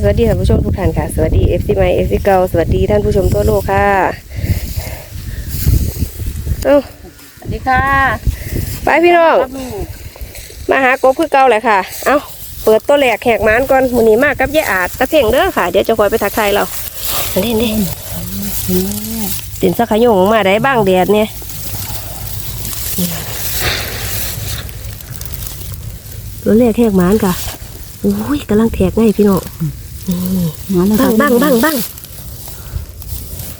สวัสดีท่านผู้ชมทุกท่านค่ะ สวัสดี FC ใหม่ FC เก่าสวัสดีท่านผู้ชมทั่วโลกค่ะเอ้าสวัสดีค่ะไปพี่น้องครับลูกมาหากบคือเก่าแหละค่ะ เอ้า เปิดตัวแหลกแขกหมานก่อนมื้อนี้มากับยายอาจตะเพ่งเด้อค่ะ เดี๋ยวจะคอยไปทักทายเรามาเล่นเล่นตินสักขยงมาได้บ้างแดดเนี่ยตัวแหลกแขกหมานค่ะ อุ้ยกำลังแทกง่ายพี่น้อง นี่มาแล้วบ้างบ้างบ้างบ้าง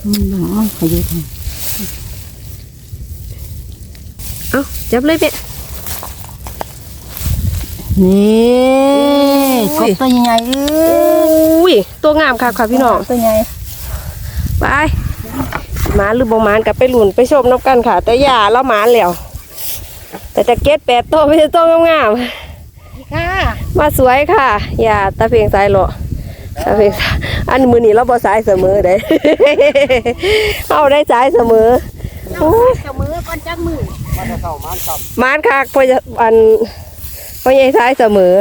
อืมบ้างอ้อมขยุทเอ้าจับเลยเป๊ะนี่กบตัวใหญ่ๆเอ้อุ้ยตัวงามค่ะค่ะพี่น้องตัวใหญ่ไปหมาหรือบ่หมานกับไปหลุนไปชมน้ำกันค่ะ แต่อย่าแล้วหมานแล้วแต่จะเก็ตแปดตัวไม่ใช่ตัวงามค่ะๆมาสวยค่ะ อย่าตาเพียงสายหรอ ตาเพียงสายอันมือนี้เราบ่สายเสมอเด้ เอาได้สายเสมอโอ้ยเจ้ามือก่อนจักมือหมานคักพอจะอันพอใหญ่สายเสมอ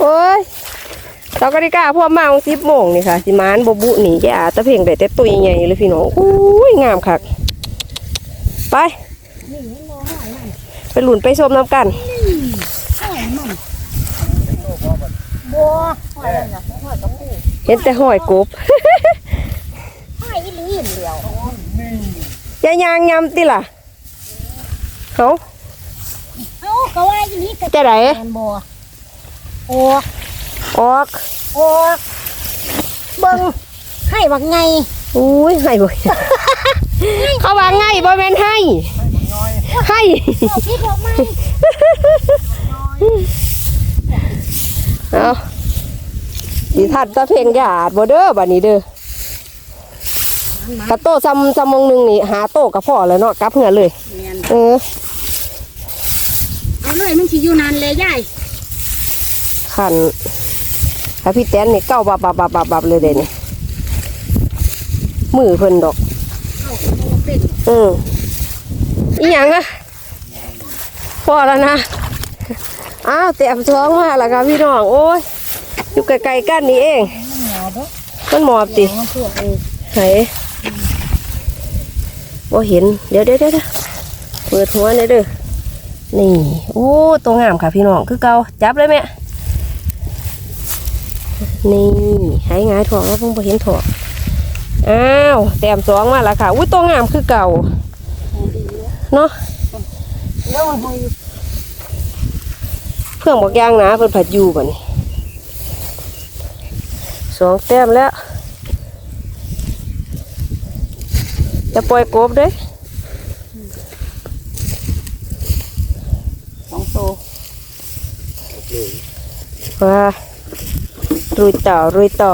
โอ้ยเราก็ได้กล้าพ่อมาของสิบโมงนี่ค่ะ สิหมานบบุนี่อย่าตาเพียงแต่แต่ตัวใหญ่ๆเลยพี่น้องอุ้ยงามคักไปไปหลุนไปชมน้ำกันบัวหอยอะไรนะหอยกระปู เห็นแต่หอยกบหอยอีหลีนเดียวยายางยำติล่ะเขาเอ้าก็ว่าอีหลีกระจะไหนแมนบัวโอ้ออกโอ้เบิ่งให้บักไงอุ้ยให้บ่เขาว่าไงบ่แม่นให้ให้เอา สีทัดตะเพลงหยาดบ่เด้อบัดนี้เด้อกระโตซ้ำซ้ำมงหนึงนี่หาโตกับพ่อแล้วเนาะกลับเหือนเลยแม่นเออเอาเลยมันสิอยู่นานเลยยายขันถ้าพี่แตนนี่เก้าบับบับบับบับบับเลยเด้นี่มือเพิ่นดอกเอาเอาเป็นอืมอีหยังอะพอแล้วนะอ้าวเตรียมท้องมาแล้วครับพี่น้องโอ้ย อยู่ไกลๆกันนี่เองหมอเด้อมันหมอบติมันเพื่อเออไหนบ่เห็น เดี๋ยวเดี๋ยวเดี๋ยวเปิดหัวเลยเด้อ นี่ โอ้ ตัวงามค่ะพี่น้อง คือเกาจับเลยแม่ นี่ให้งายถ่วงแล้วเพิ่งบ่เห็นถ่วงอ้าว แต้มสองมาแล้วค่ะ อุ้ยตัวงามคือเก่า เนาะแล้วมันหอยเพื่องบอกย่างนะเพิ่นผัดอยู่บ่นี่ สองแต้มแล้ว จะปล่อยกบเด้สองโตว่ารุยต่อรุยต่อ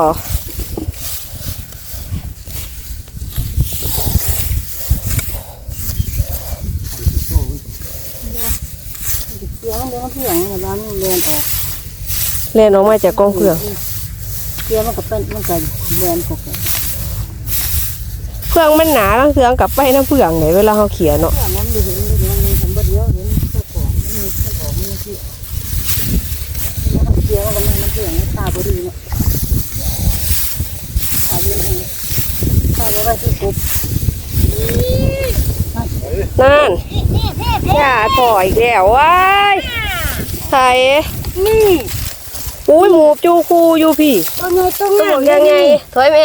เดี๋ยวมันเดี๋ยวมันเพื่อนเนี่ยบ้านมันเรียนออกเล่นออกมาจากกองเครื่อง เดี๋ยวมันก็เป็นมันก็แบนปกติเครื่องมันหนาทั้งเครื่องกลับไปน้ำเพื่องไหนเวลาเขาเขียนเนาะเพื่อนมันดูเห็นดูเห็นมันทำบ่เดียวเห็นเจ้าของมันมีเจ้าของมันที่มันเกี่ยวกับมันมันเพื่อนตาบ่ดีเนาะตาเย็นเองตาบ่ได้ที่กบนั่นอย่าถอยอีกแล้วว้ายใส่นี่ อุ้ยหมูจูคูอยู่พี่ตัวไงตัวต้องงาบมอกยังไงถอยแม่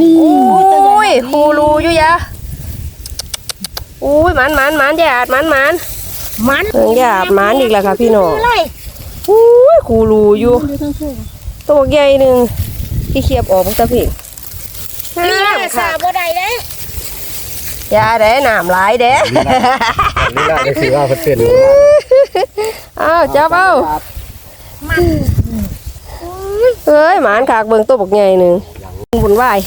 นี่อุ้ยคูรูอยู่ยะอุ้ยหมันหมันหมันหยาดหมันหมันมันเพิ่งหยาดหมันอีกแล้วค่ะพี่น้องเลยอุ้ยคูรูอยู่อยู่ทั้งคู่ตัวใหญ่หนึ่งที่เคียบออกมันจะผิงนี่น้ำสาค่ะบ่ได้เด้ยาเด้น้ำหลายเด้นี่น่าจะคือว่าเปอร์เซ็นต์อ้าวจับเอา มันเอ้ยหมานขากเบิ่งตัวบักใหญ่หนึ่งบุญไหวาย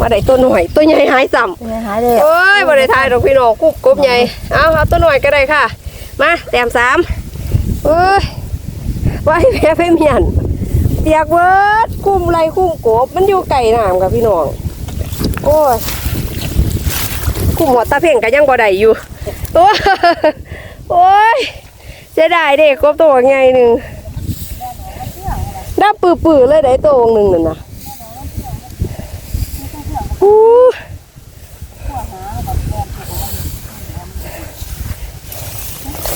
มาได้ตัวหน่อย ตัวใหญ่หายซ้เป็นไงหายเลยำโอ้ยบ่ได้ทายดอกพี่น้องกุบกบใหญ่เอาเอาตัวหน่อยก็ได้ค่ะ มาแต้มสามเอ้ยไว้แม่เพ่เมียนเปียกเวิร์ดคุ้มไรคุ้มกบ มันอยู่ไก่น้ำค่ะพี่น้องโอ้ยคุ้มหัวตาเพ่งก็ยังบ่ได้อยู่โอ้ยโอ้ย เสียดายเด็กกบตัวใหญ่หนึ่งน้ำปื้อๆเลยได้ตัวองค์หนึ่งนั่นนะอู้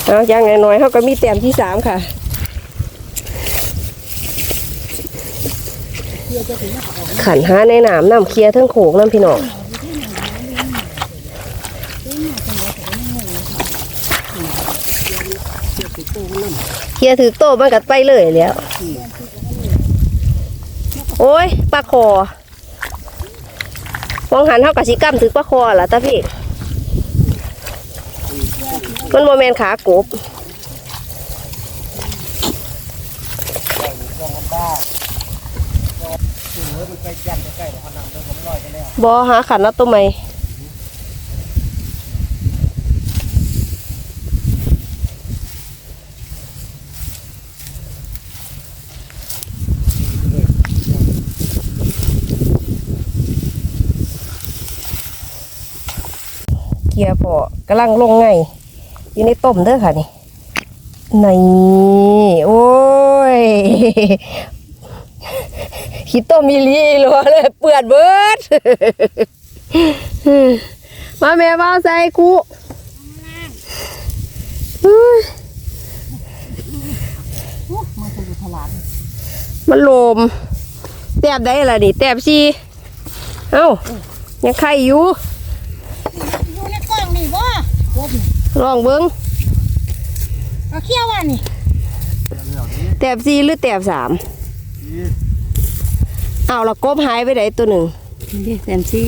เอาอย่างน้อยๆเขาก็มีแต้มที่สามค่ะขันห้าในหน้ำน้ำเคลียร์ทั้งโขกน้ำพี่น้อง เคียร์ถือโต๊ะมันกัดไปเลยแล้วโอ้ยปลาคอวองหันเท่ากับสีกัมถือปลาคอล่ะตาพี่มันโมเมนขากบบอหาขันแล้วตัวใหม่ เกียพอกำลังลงไงอยู่ในต้มเด้อค่ะนี่นี่โอ้ยขี้ต้มมีลีรัวเลยเปื่อนเบิดมาแม่มาใส่คุเฮ้ยมันลาดมันโลมแตบได้ละนี่แตบซีเอ้ายังไข่อยู่ในกล้องนี่บ่กบนี่ ลองเบิ้งเอาเขี้ยวว่านี่แตบซีหรือแตบสามเอาละกบหายไปไหนตัวหนึ่งนี่แซมซี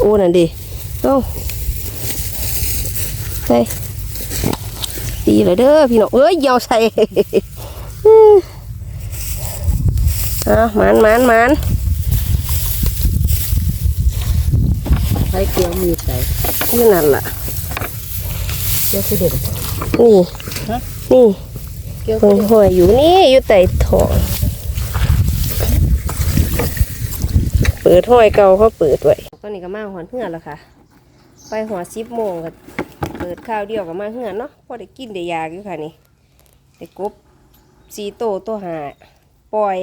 โอ้นั่นดิเอ้าใส่ตีเลยเด้อพี่น้องเอ้ยเหยาวใส่อะมันมันมันใช้เกี่ยวมีดใส่นี่นั่นล่ะ เกี่ยวคือเด็ดนี่ฮะนี่เกี่ยวเพิ่งหอยอยู่นี่อยู่ใต้ท้องเปิดห้อยเก่าเขาเปิดไว้ตอนนี้ก็มาหอนเหือนแล้วค่ะ ไปหัวสิบโมงก็เปิดข้าวเดียวกับมาเหือนเนาะพอได้กินได้ยากอยู่ค่ะนี่ได้กบสีโตตัวหาปล่อย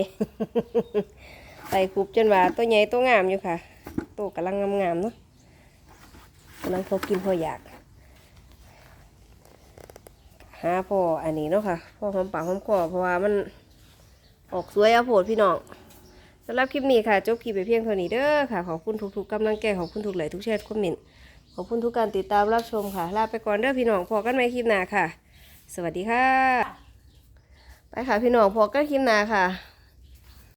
ไต่คุบจนว่าตัวใหญ่ตัวงามอยู่ค่ะโตกำลังงามๆเนาะกำลังพอกินพออยาก หาพ่ออันนี้เนาะค่ะพ่อหอมปากหอมคอเพราะว่ามันออกสวยเอาโผดพี่น้องสำหรับคลิปนี้ค่ะ จบคลิปไปเพียงเท่านี้เด้อค่ะ ขอบคุณทุกๆกำลังแก่ขอบคุณทุกไลค์ทุกแชร์คอมเมนต์ขอบคุณทุกการติดตามรับชมค่ะ ลาไปก่อนเด้อพี่น้องพอกันไหมคลิปหน้าค่ะ สวัสดีค่ะ ไปค่ะพี่น้องพอกันคลิปหน้าค่ะ